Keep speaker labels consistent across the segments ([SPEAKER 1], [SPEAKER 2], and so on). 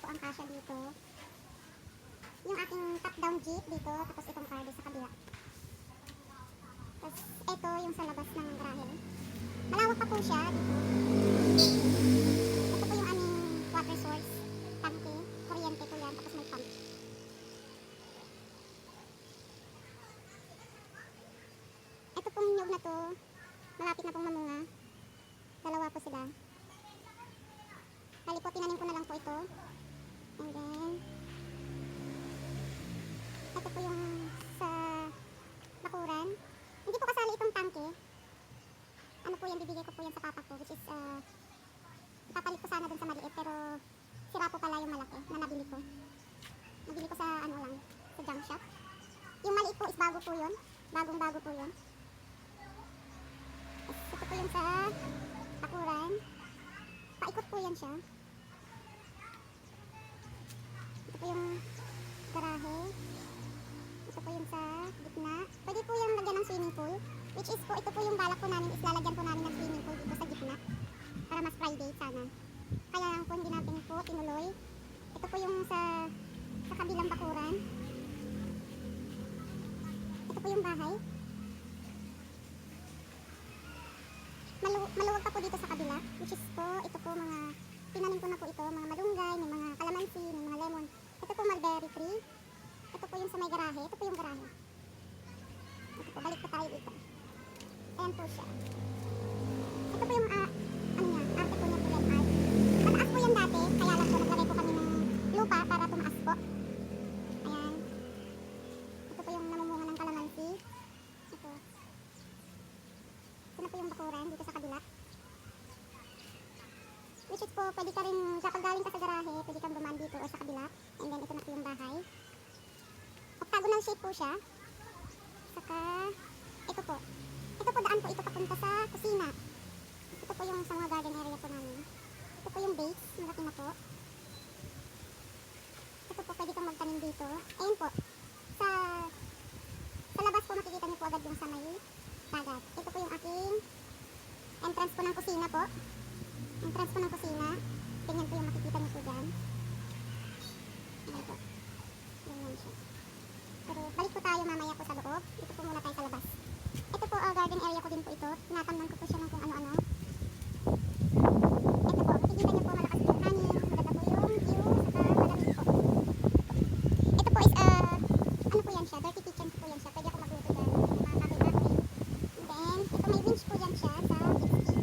[SPEAKER 1] po ang kasya dito. Yung aking top-down jeep dito, tapos itong car sa kabila. Tapos ito yung sa labas ng garahe. Malawak pa po siya dito. Ito yung aming water source, tangke, kuryente po yan, tapos may pump. Ito pong nyug na to, malapit na pong mamunga. Dalawa po sila. Bali po, tinanim ko na lang po ito. And then, ito po yung sa bakuran. Hindi po kasali itong tangke. Ano po yan, bibigay ko po yan sa papa ko, which is, uh, papalit ko sana dun sa maliit, pero sira po pala yung malaki na nabili ko. Nabili ko sa ano lang, sa junk shop. Yung maliit po is bago po yun. Bagong bago po yun. Ito po yung sa bakuran. Paikot po yan siya. Ito po yung garahe. Ito po yung sa gitna. Pwede po yung lagyan ng swimming pool. Which is po, ito po yung balak po namin is lalagyan po namin ng swimming pool dito sa gitna. Para mas Friday sana. Kaya lang po hindi natin po tinuloy. Ito po yung sa sa kabilang bakuran. Ito po yung bahay. Malu maluwag pa po dito sa kabila. Which is po, ito po mga tinanim ko na po ito. Mga malunggay, may mga kalamansi, may mga lemon. Ito po mulberry tree. Ito po yung sa may garahe. Ito po yung garahe. Ito po, balik po tayo dito. Ayan po siya. Ito po yung, ah, ano niya, arte po niya po yan, art. Mataas po yan dati, kaya lang po naglagay po kami ng lupa para tumaas po. Ayan. Ito po yung namumunga ng kalamansi. Ito. Ito na po yung bakuran dito sa kabila. Which is po, pwede ka rin, kapag galing ka sa garahe, pwede kang dito o sa kabila. And then ito na po yung bahay. Octagonal shape po siya. Saka, ito po. Ito po daan po ito papunta sa kusina. Ito po yung sa mga garden area po namin. Ito po yung base, malaki na po. Ito po, pwede kang magtanim dito. Ayun po. Sa, sa labas po makikita niyo po agad yung sa may dagat. Ito po yung aking entrance po ng kusina po. Entrance po ng kusina. Ganyan po yung makikita niyo po dyan. Ayan po. Ganyan siya. Pero balik po tayo mamaya po sa loob. Dito po muna tayo sa labas. Ito po, uh, garden area ko din po ito. Tinatamnan ko po siya ng kung ano-ano. Ito po, makikita niyo po malakas yung hangin. Maganda po yung view. Saka malamig po. Ito po is, uh, ano po yan siya? Dirty kitchen po siya. Pwede ako magluto dyan. Mga. And then, ito po yan siya sa jet ski.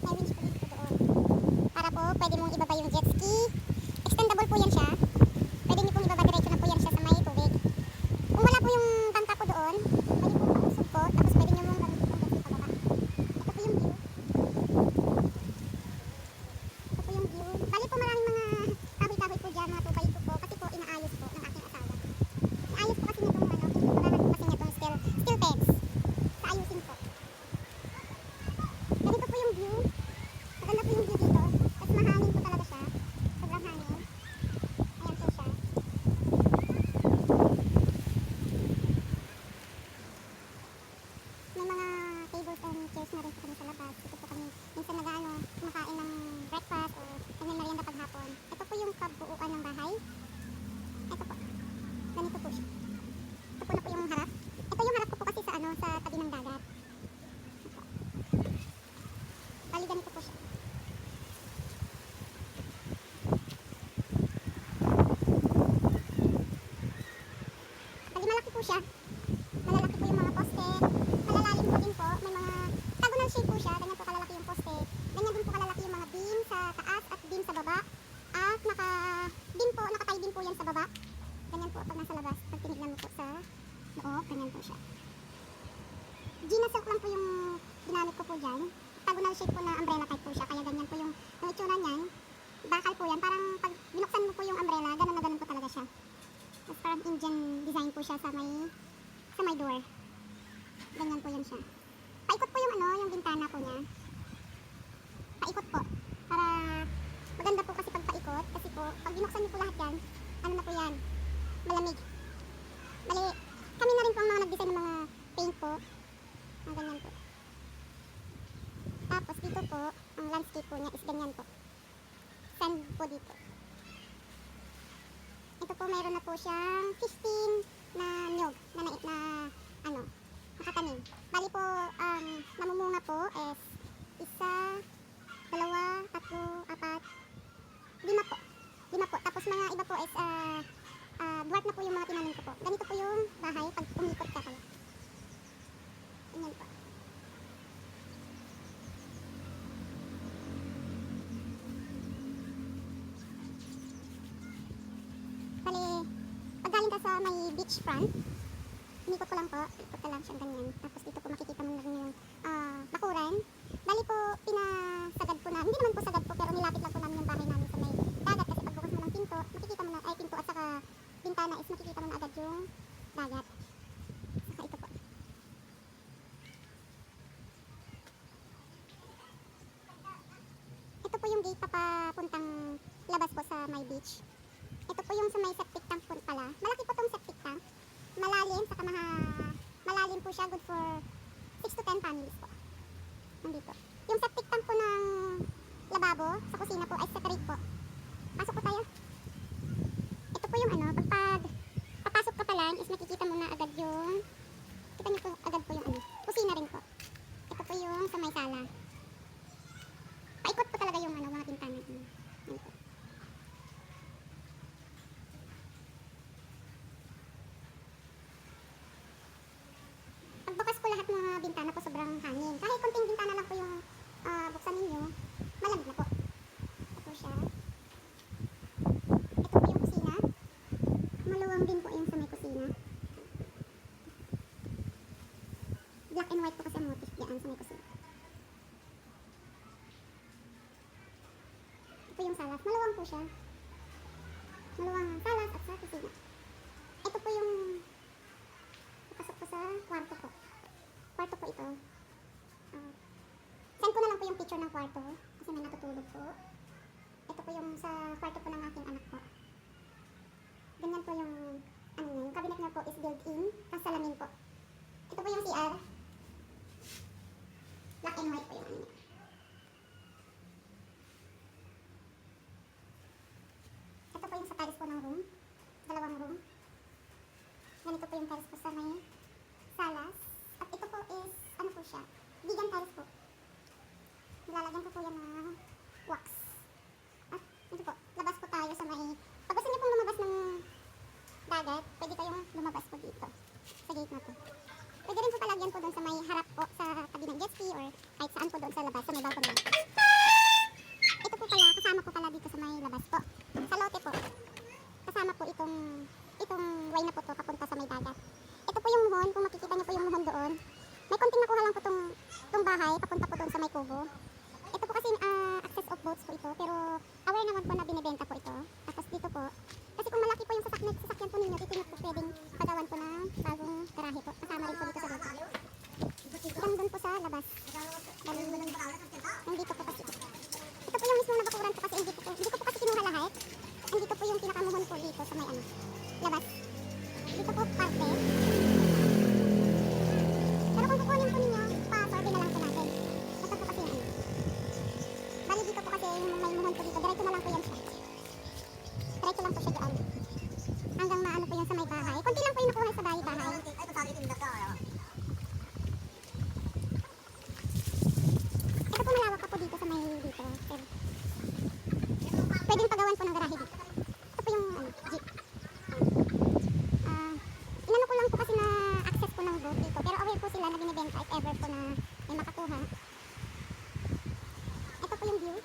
[SPEAKER 1] May winch dito. Para po, pwede mong ibaba yung jet ski. Extendable po yan siya. Pwede niyo pong ibaba diretso na po yan siya sa may tubig. Kung wala po yung bangka po doon, pwede po pausog po, tapos pwede niyo mong gamitin yung jet pababa. Ito po yung view. Ito po yung view. Bali po maraming mga kahoy-kahoy po dyan, mga tukay po po, kasi po inaayos po ng aking asawa. Inaayos po kasi niya itong ano, pinagpagalan po kasi niya itong steel, steel pegs. Kaayusin po. Ganito po yung view. Maganda po yung view dito. Tapos mahangin po talaga siya. Sobrang hangin. Ayan po siya. May mga rin po kami sa labas. Ito po kami minsan nag ano, kumakain ng breakfast o kami merienda paghapon. Ito po yung kabuuan ng bahay. Ito po. Ganito po siya. Ito po na po yung harap. Ito yung harap ko po kasi sa ano, sa tabi ng dagat. Ito. Bali ganito po siya. Bali malaki po siya. Malalaki po yung mga poste. Malalalim po din po. May mga tagonal shape po siya. Ganyan po kalalaki yung poste. Ganyan din po kalalaki yung mga beam sa taas at beam sa baba. At naka beam po, nakatay din po yan sa baba. Ganyan po pag nasa labas. Pag tinignan mo po sa loob, ganyan po siya. Gina silk lang po yung ginamit ko po dyan. Octagonal shape po na umbrella type po siya. Kaya ganyan po yung, yung itsura niyan. Bakal po yan. Parang pag binuksan mo po yung umbrella, ganun na ganun po talaga siya. Tapos parang Indian design po siya sa may sa may door. Ganyan po yan siya. Paikot po yung ano, yung bintana po niya. Paikot po. Para maganda po kasi pag paikot. Kasi po, pag binuksan niyo po lahat yan, ano na po yan, malamig. Bali, kami na rin po ang mga nag-design ng mga paint po. Mga ganyan po. Tapos dito po, ang landscape po niya is ganyan po. Sand po dito. mayroon na po siyang 15 na nyog na, na, na ano, nakatanim. Bali po, ang namumunga po is isa, dalawa, tatlo, apat, lima po. Lima po. Tapos mga iba po is ah ah, dwarf na po yung mga tinanim ko po. Ganito po yung bahay pag umikot ka kayo. Ganyan po. Bali, ka sa may beach front, inikot ko lang po, ikot ka lang siyang ganyan. Tapos dito po makikita mo rin yung ah, bakuran. Bali po, pinasagad po na, hindi naman po sagad po, pero nilapit lang po namin yung bahay namin sa may dagat. Kasi pagbukas mo ng pinto, makikita mo na, ay pinto at saka bintana is makikita mo na agad yung dagat. Saka ito po. Ito po yung gate papapuntang labas po sa my beach. Ito po yung sa may septic pala. Malaki po tong septic tank. Malalim, saka maha, malalim po siya. Good for 6 to 10 families po. Nandito. Yung septic tank po ng lababo sa kusina po ay separate po. Pasok po tayo. Ito po yung ano, pag, pag papasok ka pa lang is nakikita mo na agad yung kita niyo po agad po yung ano, kusina rin po. Ito po yung sa may sala. Paikot po talaga yung ano, mga bintana. Yan Yan po. Pagbukas ko lahat ng bintana po sobrang hangin. Kahit konting bintana lang po yung ah, buksan ninyo, malamig na po. Ito po siya. Ito po yung kusina. Maluwang din po yung sa may kusina. Black and white po kasi ang motif diyan sa may kusina. Ito po yung salas. Maluwang po siya. Maluwang ang salas at sa kusina. Ito po yung pasok po sa kwarto po. Ah, send ko na lang po yung picture ng kwarto kasi may natutulog po. Ito po yung sa kwarto po ng aking anak po. Ganyan po yung ano yung cabinet niya po is built-in, tapos salamin po. Ito po yung CR. Black and white po yung ano niya. Ito po yung sa tiles po ng room. Dalawang room. Ganito po yung tiles po sa may salas. At ito po is, ano po siya, vegan tiles po. Nilalagyan ko po yan ng wax. At ito po, labas po tayo sa may, pag gusto niyo pong lumabas ng dagat, pwede kayong lumabas po dito. Sa gate na to. Pwede rin po palagyan po doon sa may harap po sa tabi ng jet ski or kahit saan po doon sa labas, sa may balcony. Ito po pala, kasama po pala dito sa may labas po. Sa lote po, kasama po itong itong way na po to papunta sa may dagat. Ito po yung muhon, kung makikita niyo po yung muhon doon. May konting nakuha lang po tong, tong bahay, papunta po doon sa may kubo. Ito po kasi ah, access of boats po ito, pero aware naman po na binibenta po ito. Tapos dito po, kasi kung malaki po yung sasakyan, sasakyan po ninyo, dito niyo po pwedeng pagawan po ng bagong garahe po. Kasama rin po dito sa loob. Hanggang doon po sa labas. Bali, nandito po kasi. Ito po yung mismo nabakuran po kasi hindi po, hindi ko po kasi kinuha lahat. Andito po yung pinakamuhon po dito sa may ano, labas. Dito po parte. Nakuha sa bahay bahay. Ito po malawak pa po dito sa may dito. Pwedeng pagawan po ng garahe dito. Ito po yung ano, jeep. Ah, inano ko lang po kasi na access po ng boat dito. Pero aware po sila na binibenta if ever po na may makakuha. Ito po yung view.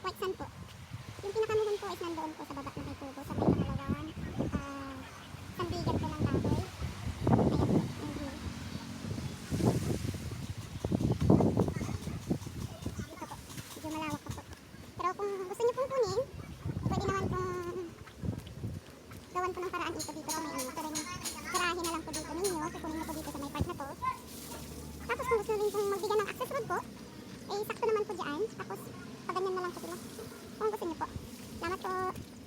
[SPEAKER 1] White sand po. Yung pinakamuhan po is nandoon po sa baba na may tubo sa may pangalawan. Ah, sandigan po ng baboy. Ayan po, yung view. Ito po, medyo malawak pa po. Pero kung gusto niyo pong kunin, pwede naman pong gawan po ng paraan dito dito sa may ano. Pero garahe na lang po dito ninyo. Kukunin na po dito sa may part na to. Tapos kung gusto rin pong magbigyan ng access road po, po dyan. Tapos paganyan na lang po sila. Kung gusto niyo po. Salamat po.